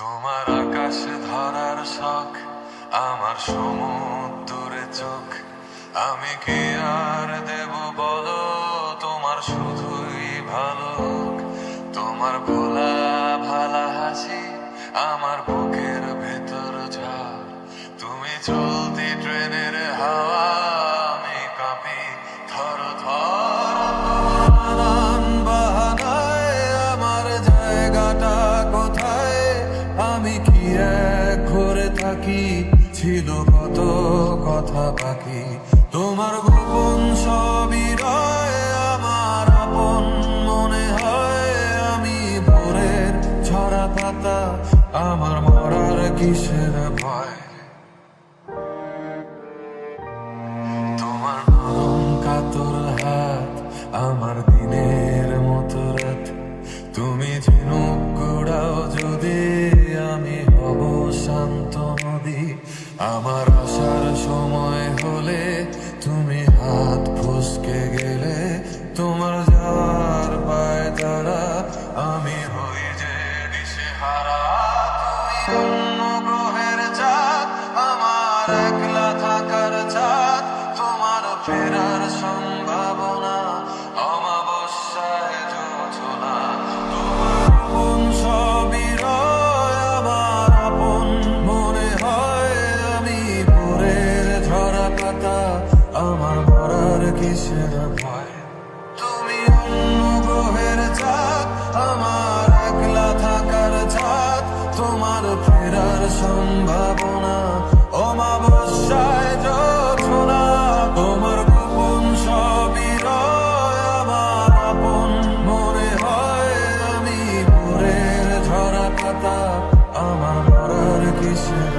তোমার আকাশ ধরার শখ, আমার সমুদ্রে চোখ আমি কি আর দেব বলো, তোমার শুধুই ভালো। তোমার থাকি ছিল, কত কথা বাকি? তোমার গোপন সবই আমার আপন মনে হয় আমি ভোরের ছড়া পাতা, আমার মরার কিসের ভয়? তোমার নরম কাতর হাত, আমার দিনের আমার কিসের ভয়? তুমি অন্য গ্রহের চাঁদ আমার একলা থাকার চাঁদ তোমার ফেরার সম্ভাবনা। অমাবস্যায় যোজনা তোমার গোপন সবই আমার আপন মনে হয় আমি ভোরের ঝরা পাতা, আমার কিসের